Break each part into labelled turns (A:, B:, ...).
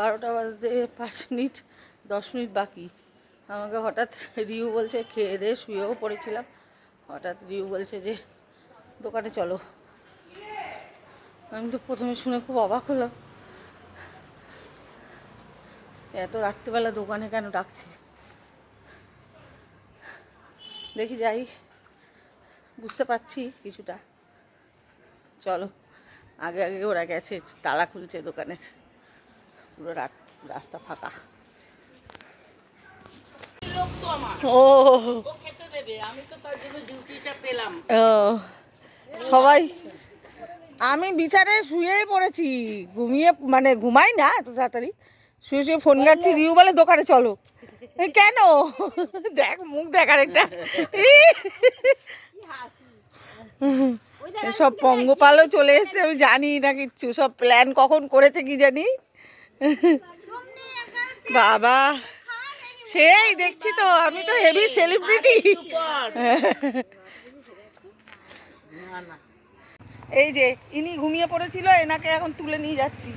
A: বারোটা বাজতে পাঁচ মিনিট, দশ মিনিট বাকি। আমাকে হঠাৎ রিউ বলছে, খেয়ে দিয়ে শুয়েও পড়েছিলাম। হঠাৎ রিউ বলছে যে, দোকানে চলো। আমি তো প্রথমে শুনে খুব অবাক হলাম। এত রাত্রিবেলা দোকানে কেন ডাকছে? দেখি যাই। বুঝতে পারছি কিছুটা। চলো, আগে আগে ওরা গেছে, তালা খুলছে দোকানের। পুরো রাত রাস্তা ফাঁকা। ও। সবাই আমি বিচারে শুয়েই পড়েছি। ঘুমিয়ে মানে ঘুমাই না এত তাড়াতাড়ি। শুয়ে শুয়ে ফোন ঘাটছি রিউ বলে দোকানে চলো। কেন? দেখ মুখ দেখার একটা সব পঙ্গপালও চলে এসছে আমি জানি না কিচ্ছু। সব প্ল্যান কখন করেছে কি জানি? বাবা, সেই দেখছি তো, আমি তো হেভি সেলিব্রিটি এই যে, ইনি ঘুমিয়ে পড়েছিল, এনাকে এখন তুলে নিয়ে যাচ্ছি।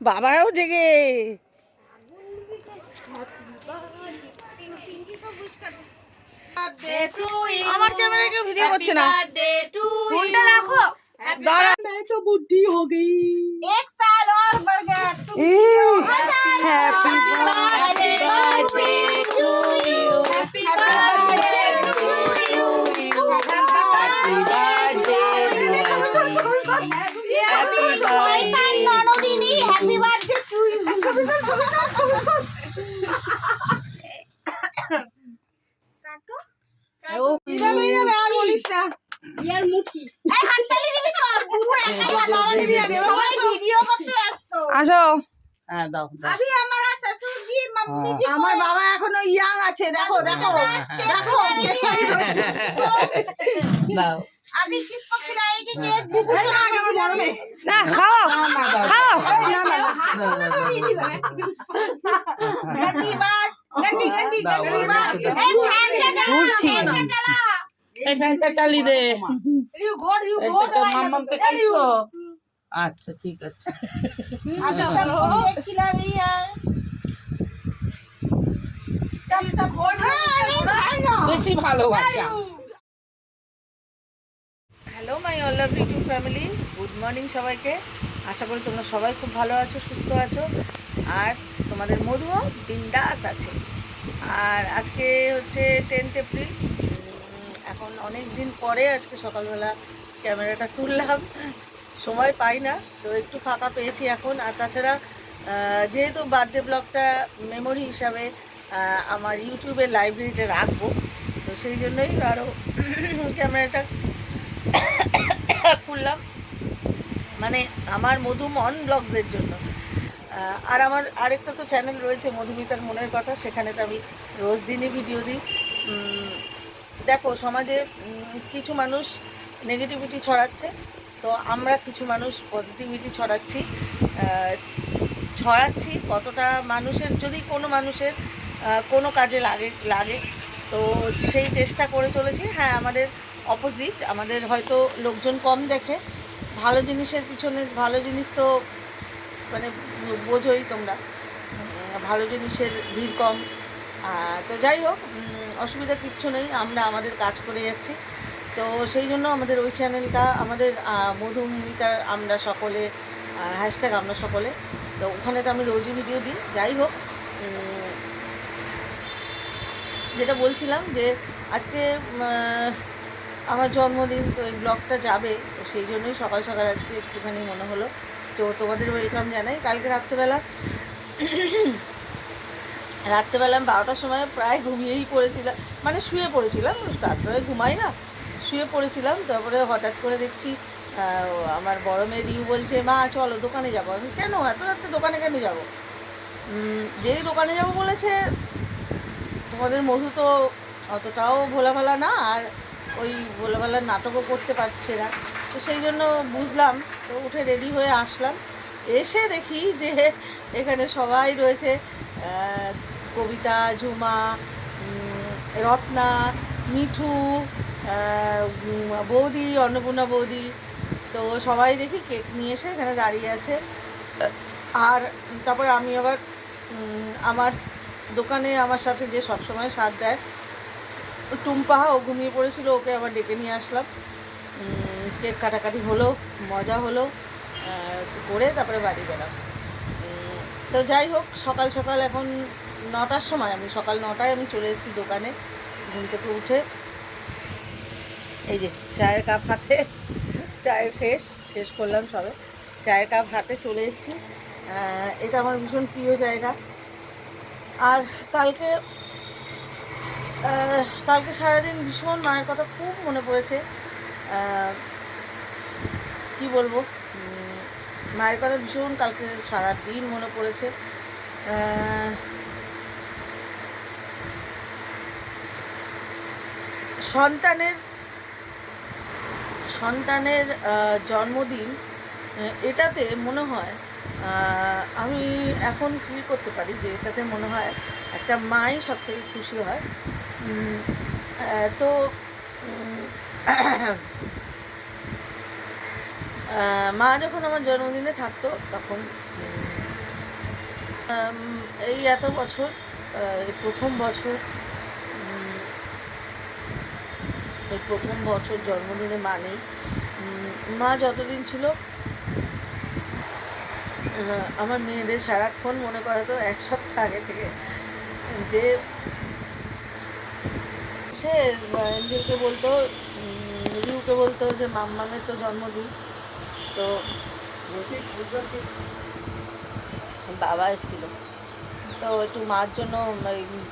A: বাবারাও জেগে। আমার ক্যামেরায় কেউ ভিডিও করছে না
B: ফোনটা রাখো
A: দাঁড়া मैं तो बुढ़ी हो गई
B: एक साल और बढ़ गया
A: happy
B: Happy birthday to you. Happy birthday to you. Happy birthday. Happy birthday. Nandini happy birthday to you ছবি তুল ছবি তুল ছবি ইয়ার মুটকি এই হাততালি দিবি তো পুরো একাই বাবা দিবি আমি সবাই ভিডিও করতে ব্যস্ত
A: আসো
B: হ্যাঁ দাও
A: আমি আমার শ্বশুর জি আমার বাবা এখনও ইয়াং আছে দেখো দেখো দেখো
B: দাও
A: আমি কিস করতে লাগি কে বুবু না আমার বড় মেয়ে না খাও খাও না না
B: গান্ডি
A: বাদ
B: গান্ডি
A: গান্ডি
B: গান্ডি বাদ
A: এই
B: ফ্যান
A: কে চালা
B: ফ্যান কে চালা আচ্ছা ঠিক আছে। বেশি ভালোবাসা।
A: Hello my all love YouTube family good morning সবাইকে। আশা করি তোমরা সবাই খুব ভালো আছো সুস্থ আছো। আর তোমাদের মরুও বিন্দাস আছে। আর আজকে হচ্ছে টেন্থ এপ্রিল অনেক দিন পরে আজকে সকালবেলা ক্যামেরাটা তুললাম। সময় পাই না, তো একটু ফাঁকা পেয়েছি এখন। আর তাছাড়া যেহেতু বার্থডে ব্লগটা মেমোরি হিসাবে আমার ইউটিউবের লাইব্রেরিতে রাখব, তো সেই জন্যই আরও ক্যামেরাটা খুললাম। মানে আমার মধুমন ব্লগসের জন্য। আর আমার আরেকটা তো চ্যানেল রয়েছে মধুমিতার মনের কথা, সেখানে তো আমি রোজ দিনই ভিডিও দিই। দেখো, সমাজে কিছু মানুষ নেগেটিভিটি ছড়াচ্ছে, তো আমরা কিছু মানুষ পজিটিভিটি ছড়াচ্ছি। ছড়াচ্ছি কতটা মানুষের, যদি কোনো মানুষের কোনো কাজে লাগে লাগে, তো সেই চেষ্টা করে চলেছি। হ্যাঁ আমাদের অপোজিট আমাদের হয়তো লোকজন কম দেখে। ভালো জিনিসের পিছনে, ভালো জিনিস তো মানে বোঝোই তোমরা। ভালো জিনিসের ভিড় কম। তো যাই হোক অসুবিধা কিচ্ছু নেই, আমরা আমাদের কাজ করে যাচ্ছি। তো সেই জন্য আমাদের ওই চ্যানেলটা, আমাদের মধুমিতার আমরা সকলে হ্যাশট্যাগ আমরা সকলে, তো ওখানে তো আমি রোজই ভিডিও দিই। যাই হোক যেটা বলছিলাম যে আজকে আমার জন্মদিন, তো এই ব্লগটা যাবে, তো সেই জন্যই সকাল সকাল আজকে একটুখানি মনে হলো। তো তোমাদের ওয়েলকাম জানাই। কালকে রাত্রেবেলা রাত্রেবেলা আমি বারোটার সময় প্রায় ঘুমিয়েই পড়েছিলাম। মানে শুয়ে পড়েছিলাম, রাত্রে ঘুমাই না, শুয়ে পড়েছিলাম, তারপরে হঠাৎ করে দেখছি আমার বড় মেয়ে রিউ বলছে, মা, চলো দোকানে যাব। আমি, কেন? এত রাত্রে দোকানে কেন যাব? যেই দোকানে যাব বলেছে, তোমাদের মধু তো অতটাও ভোলাভালা না, আর ওই ভোলাভালার নাটকও করতে পারছে না। তো সেই জন্য বুঝলাম, তো উঠে রেডি হয়ে আসলাম। এসে দেখি যে এখানে সবাই রয়েছে কবিতা, ঝুমা রত্না, মিঠু বৌদি, অন্নপূর্ণা বৌদি। তো সবাই দেখি কেক নিয়ে এসে এখানে দাঁড়িয়ে আছে। আর তারপরে আমি আবার আমার দোকানে আমার সাথে যে সবসময় সাথ দেয় টুম্পাহা ও ঘুমিয়ে পড়েছিল, ওকে আবার ডেকে নিয়ে আসলাম। কেক কাটাকাটি হলো, মজা হলো করে তারপরে বাড়ি গেলাম। তো যাই হোক, সকাল সকাল এখন নটার সময় আমি, সকাল নটায় আমি চলে এসেছি দোকানে, ঘুম থেকে উঠে। এই যে চায়ের কাপ হাতে, চায়ের শেষ শেষ করলাম সবে। চায়ের কাপ হাতে চলে এসেছি। এটা আমার ভীষণ প্রিয় জায়গা। আর কালকে কালকে সারাদিন ভীষণ মায়ের কথা খুব মনে পড়েছে। কি বলব? মায়ের কথা ভীষণ, কালকে সারাদিন মনে পড়েছে। সন্তানের সন্তানের জন্মদিন এটাতে মনে হয় আমি এখন ফিল করতে পারি যে এটাতে মনে হয় একটা মাই সব থেকে খুশি হয়। তো মা যখন আমার জন্মদিনে থাকতো, তখন এই এত বছর প্রথম বছর এই প্রথম বছর জন্মদিনে মা নেই। মা যতদিন ছিল আমার মেয়েদের সারাক্ষণ মনে করা তো এক সপ্তাহ আগে থেকে যে, সে এঞ্জেলকে বলতো রিউকে বলতো যে, মাম্মামের তো জন্মদিন। তো বাবা এসেছিল। তো একটু মার জন্য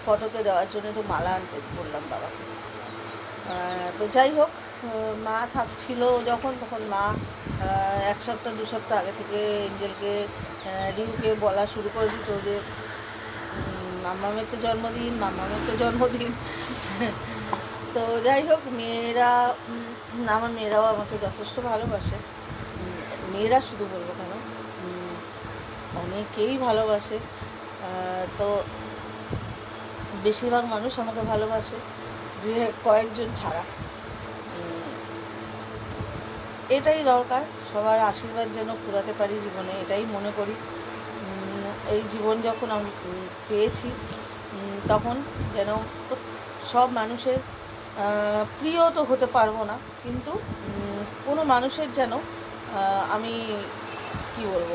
A: ফটোতে দেওয়ার জন্য একটু মালা আনতে বললাম আহ, তো যাই হোক মা থাকছিল যখন তখন মা এক সপ্তাহ দু সপ্তাহ আগে থেকে এঞ্জেলকে রিউকে বলা শুরু করে দিত যে উম, মাম্মামের তো জন্মদিন মাম্মামের তো জন্মদিন। তো যাই হোক মেয়েরা আমার মেয়েরাও আমাকে যথেষ্ট ভালোবাসে। মেয়েরা শুধু বলব কেন? অনেকেই ভালোবাসে। তো বেশিরভাগ মানুষ আমাকে ভালোবাসে দু কয়েকজন ছাড়া। এটাই দরকার। সবার আশীর্বাদ যেন কুড়াতে পারি জীবনে এটাই মনে করি। এই জীবন যখন আমি পেয়েছি তখন যেন সব মানুষের প্রিয় তো হতে পারব না কিন্তু কোনো মানুষের যেন আমি কি বলব,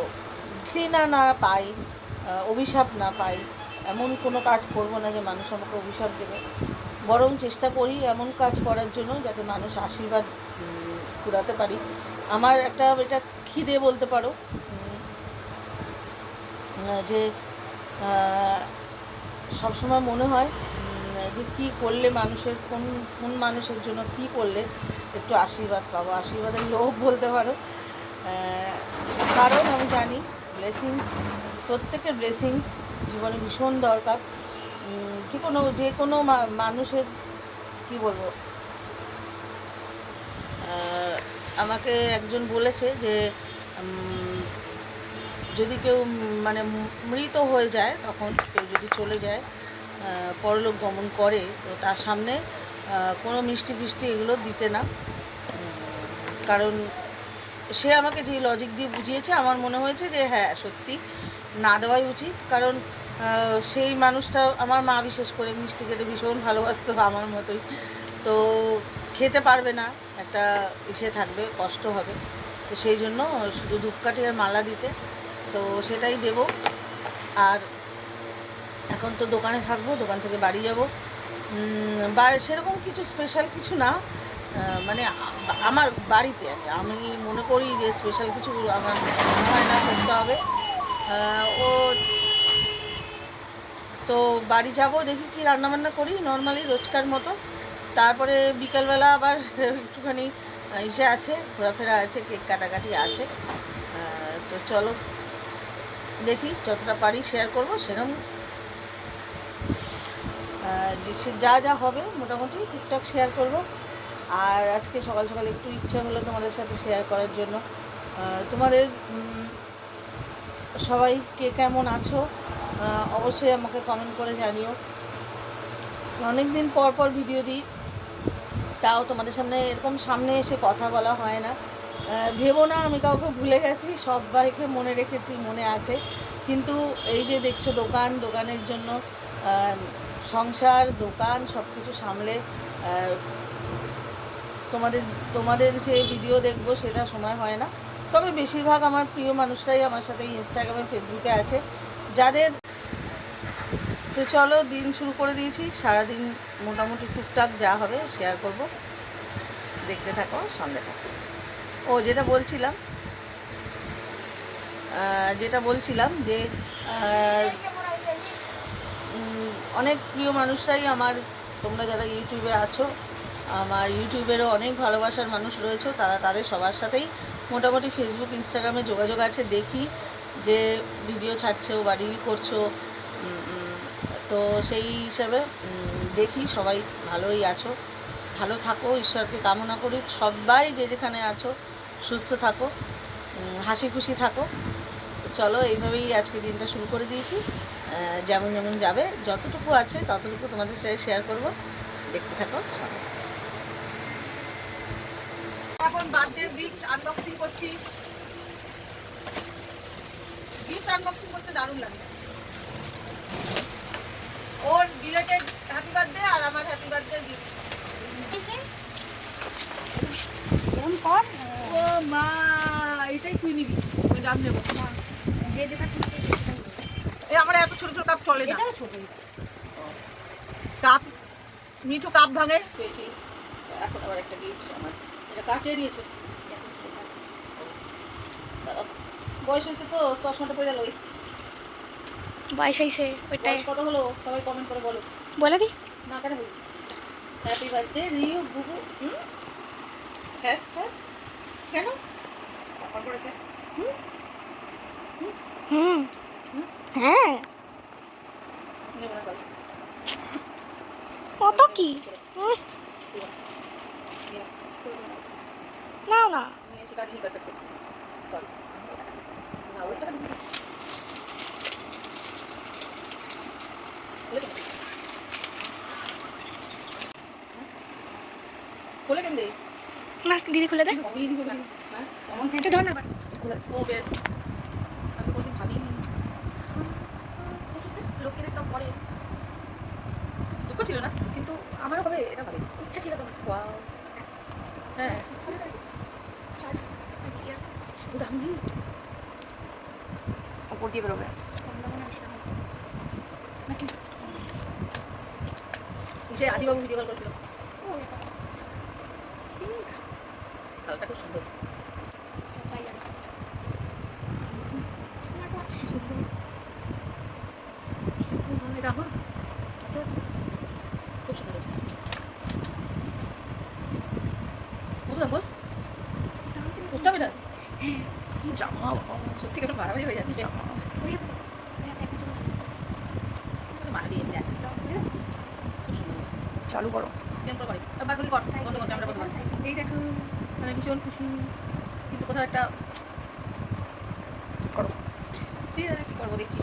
A: ঘৃণা না পাই অভিশাপ না পাই, এমন কোনো কাজ করব না যে মানুষ আমাকে অভিশাপ দেবে। বরং চেষ্টা করি এমন কাজ করার জন্য যাতে মানুষ আশীর্বাদ কুড়াতে পারি। আমার একটা, এটা খিদে বলতে পারো যে সবসময় মনে হয় যে কি করলে মানুষের, কোন কোন মানুষের জন্য কি করলে একটু আশীর্বাদ পাবো। আশীর্বাদের লোভ বলতে পারো। কারণ আমি জানি ব্লেসিংস প্রত্যেকের ব্লেসিংস জীবনে ভীষণ দরকার। যে কোনো যে কোনো মানুষের, কি বলব আমাকে একজন বলেছে যে যদি কেউ মানে মৃত হয়ে যায় তখন, কেউ যদি চলে যায় পরলোক গমন করে, তো তার সামনে কোনো মিষ্টি ফিষ্টি এগুলো দিতে না। কারণ সে আমাকে যে লজিক দিয়ে বুঝিয়েছে, আমার মনে হয়েছে যে হ্যাঁ সত্যি না দেওয়াই উচিত। কারণ সেই মানুষটা আমার মা বিশেষ করে মিষ্টি খেতে ভীষণ ভালোবাসতো আমার মতোই। তো খেতে পারবে না, একটা ইসে থাকবে, কষ্ট হবে। তো সেই জন্য শুধু ধূপকাঠি আর মালা দিতে। তো সেটাই দেব। আর এখন তো দোকানে থাকব, দোকান থেকে বাড়ি যাব। বা, সেরকম কিছু স্পেশাল কিছু না। মানে আমার বাড়িতে আমি মনে করি যে স্পেশাল কিছু আমার মনে হয় না করতে হবে। ও তো বাড়ি যাব, দেখি কি রান্নাবান্না করি নর্মালি রোজকার মতো। তারপরে বিকালবেলা আবার একটুখানি ইসে আছে, ঘোরাফেরা আছে, কেক কাটাকাটি আছে। তো চলো দেখি যতটা পারি শেয়ার করব সেরকম। যা যা হবে মোটামুটি টুকটাক শেয়ার করব। আর আজকে সকাল সকাল একটু ইচ্ছা হলো তোমাদের সাথে শেয়ার করার জন্য। তোমাদের সবাই কে কেমন আছো? অবশ্যই আমাকে কমেন্ট করে জানিও। অনেক দিন পর পর ভিডিও দিই, তাও তোমাদের সামনে এরকম সামনে এসে কথা বলা হয় না। ভেবো না, আমি কাউকে ভুলে গেছি, সবাইকে মনে রেখেছি, মনে আছে। কিন্তু এই যে দেখছ দোকান, দোকানের জন্য সংসার, দোকান সব কিছু সামলে তোমাদের তোমাদের যে ভিডিও দেখব সেটা সময় হয় না। তবে বেশিরভাগ আমার প্রিয় মানুষরাই আমার সাথে ইনস্টাগ্রামে ফেসবুকে আছে। যাদের, তো চলো দিন শুরু করে দিয়েছি। সারাদিন মোটামুটি টুকটাক যা হবে শেয়ার করব। দেখতে থাকো, সঙ্গে থাকো। ও, যেটা বলছিলাম যেটা বলছিলাম যে অনেক প্রিয় মানুষরাই আমার, তোমরা যারা ইউটিউবে আছো আমার ইউটিউবেরও অনেক ভালোবাসার মানুষ রয়েছে, তারা তাদের সবার সাথেই মোটামুটি ফেসবুক ইনস্টাগ্রামে যোগাযোগ আছে, দেখি যে ভিডিও ছাড়ছো বা রিল করছ। তো সেই হিসাবে দেখি সবাই ভালোই আছো। ভালো থাকো, ঈশ্বরকে কামনা করি, সবাই যে যেখানে আছো, সুস্থ থাকো হাসি খুশি থাকো। চলো, এইভাবেই আজকে দিনটা শুরু করে দিয়েছি। যেমন যেমন যাবে, যতটুকু আছে ততটুকু তোমাদের সাথে শেয়ার করব। দেখতে থাকো, সবাই। এখন বার্থডে গিফট আনবক্সিং করছি। গিফট আনবক্সিং করতে দারুণ লাগে। ওর রিলেটেড হ্যাপি বার্থডে আর আমার হ্যাপি বার্থডে গিফট ও মা এটাই তুই নিবি। ওই দাম নেব।
B: যে যেটা খুশি
A: আমার এত ছোট ছোট কাপ চলে না।
B: ছোট।
A: কাপ মিঠু কাপ ভাঙে। পেয়েছি। এখন আবার একটা গিফট আমার। এটা কাকে দিয়েছে। বয়স হয়েছে তো চশমাটা পরে লই।
B: বয়স হয়েছে ওইটাই।
A: কত হলো? সবাই কমেন্ট করে বলো।
B: বলে দি।
A: না কেন বলি? হ্যাপি বার্থডে রিউ বুবু হ্যাঁ হ্যাঁ। কেন? অফার করেছে। হুম?
B: হুম। হ্যাঁ। কত কি? না
A: না। খুলে কেন দে।
B: না দিদি খুলে একটু ধর না
A: খুলে ও পেয়েছি আমি কোনোদিন ভাবিনি
B: লোকের তো পরে
A: দুঃখ ছিল না কিন্তু আমারও হবে এটা ভাবি
B: ইচ্ছা ছিল তোমার
A: ওয়াও হ্যাঁ
B: চার্জ
A: তো দাম নেই ওপর দিয়ে বেরোবে নাকি এই যে আদিবাবু ভিডিও কল করেছিল। খুব সুন্দর রাহুল খুব সুন্দর হয়েছে বুঝলাম বল বুঝতে হবে না জামা বাবা, সত্যি কেন বাড়াবাড়ি হয়ে যাচ্ছে মারবি এমনি এক। খুব সুন্দর হয়েছে।
B: চালু করো
A: কেমন করে করে? আর বাদ বাকি কর, বন্ধ কর, ক্যামেরা বন্ধ কর। এই দেখো মানে ভীষণ খুশি। কিন্তু কোথাও একটা
B: করো।
A: ঠিক আছে কি করব দেখছি।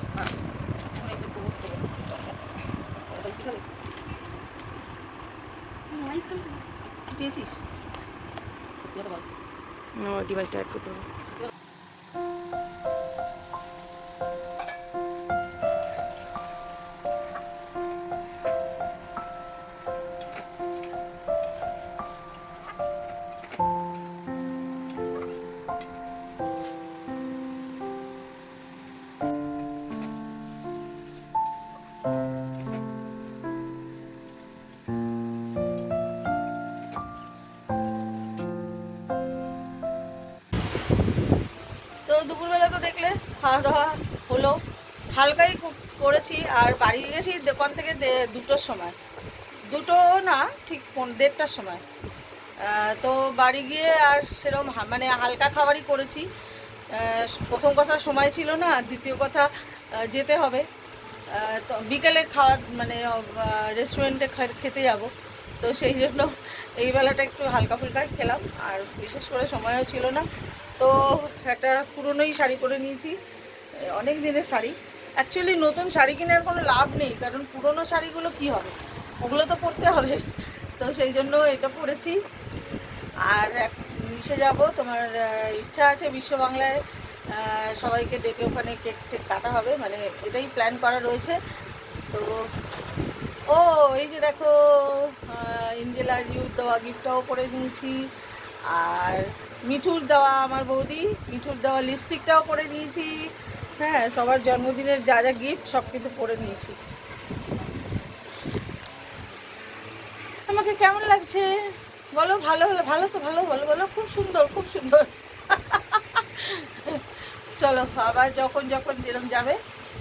A: চেয়েছিস?
B: ডিভাইসটা অ্যাড করতে হবে।
A: খাওয়া দাওয়া হলো। হালকাই করেছি আর বাড়ি গেছি দোকান থেকে দুটোর সময়। দুটো না, ঠিক দেড়টার সময়। তো বাড়ি গিয়ে আর সেরকম মানে হালকা খাবারই করেছি। প্রথম কথা সময় ছিল না, দ্বিতীয় কথা যেতে হবে। তো বিকেলে খাওয়া মানে রেস্টুরেন্টে খেতে যাব। তো সেই জন্য এই বেলাটা একটু হালকা ফুলকা খেলাম। আর বিশেষ করে সময়ও ছিল না। তো একটা পুরনোই শাড়ি পরে নিয়েছি। অনেক দিনের শাড়ি। অ্যাকচুয়ালি নতুন শাড়ি কেনার কোনো লাভ নেই, কারণ পুরনো শাড়িগুলো কি হবে? ওগুলো তো পরতে হবে। তো সেই জন্য এটা পরেছি। আর এক মিশে যাব, তোমার ইচ্ছা আছে বিশ্ব বাংলায় সবাইকে ডেকে ওখানে কেক টেক কাটা হবে মানে এটাই প্ল্যান করা রয়েছে। তো, ও, এই যে দেখো ইঞ্জেলার ইউথ দেওয়া গিফটটাও করে নিয়েছি। আর মিঠুর দেওয়া, আমার বৌদি, মিঠুর দেওয়া লিপস্টিকটাও করে নিয়েছি। হ্যাঁ সবার জন্মদিনের যা যা গিফট সব কিছু করে নিয়েছি। আমাকে কেমন লাগছে? বলো, ভালো হলো, ভালো তো ভালো, বলো বলো, খুব সুন্দর খুব সুন্দর। চলো, আবার যখন যখন যেরকম যাবে,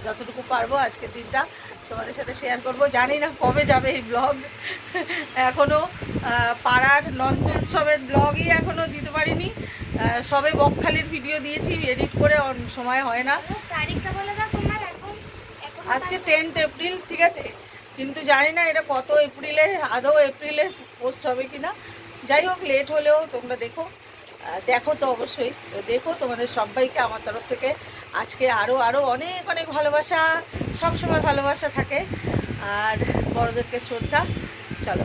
A: যতটুকু পারব আজকের দিনটা তোমাদের সাথে শেয়ার করব। জানি না কবে যাবে এই ব্লগ এখনও পাড়ার নন্দ উৎসবের ব্লগই এখনও দিতে পারিনি। সবে বকখালির ভিডিও দিয়েছি এডিট করে সময় হয় না। আজকে টেন্থ এপ্রিল ঠিক আছে? কিন্তু জানি না এটা কত এপ্রিলে আদৌ এপ্রিলে পোস্ট হবে কি না যাই হোক লেট হলেও তোমরা দেখো। দেখো তো অবশ্যই। দেখো তোমাদের সবাইকে আমার তরফ থেকে। আজকে আরও আরও অনেক অনেক ভালোবাসা সব সময় ভালোবাসা থাকে। আর বড়দেরকে শ্রদ্ধা। চলো।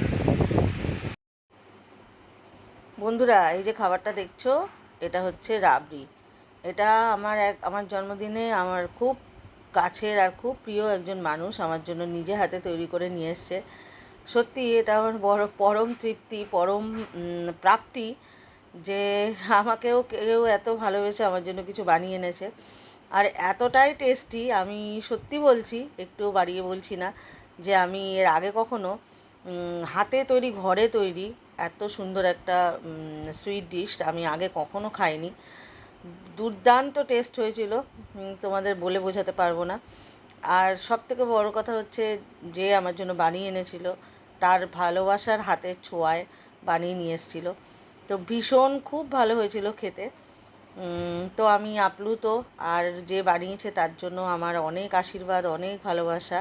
A: বন্ধুরা এই যে খাবারটা দেখছ এটা হচ্ছে রাবড়ি। এটা আমার এক, আমার জন্মদিনে আমার খুব কাছের আর খুব প্রিয় একজন মানুষ আমার জন্য নিজে হাতে তৈরি করে নিয়ে এসছে। সত্যি এটা আমার বড়, পরম তৃপ্তি, পরম প্রাপ্তি যে আমাকেও কেউ এত ভালোবেসে আমার জন্য কিছু বানিয়ে এনেছে। আর এতটাই টেস্টি আমি সত্যি বলছি, একটু বাড়িয়ে বলছি না যে আমি এর আগে কখনো হাতে তৈরি, ঘরে তৈরি এত সুন্দর একটা সুইট ডিশ আমি আগে কখনো খাইনি। দুর্দান্ত টেস্ট হয়েছিল তোমাদের বলে বোঝাতে পারব না। আর সব থেকে বড় কথা হচ্ছে যে আমার জন্য বানিয়ে এনেছিল, তার ভালোবাসার হাতের ছোঁয়ায় বানিয়ে নিয়ে এসেছিল। তো ভীষণ খুব ভালো হয়েছিল খেতে। তো আমি আপ্লুত, আর যে বানিয়েছে তার জন্য আমার অনেক আশীর্বাদ, অনেক ভালোবাসা।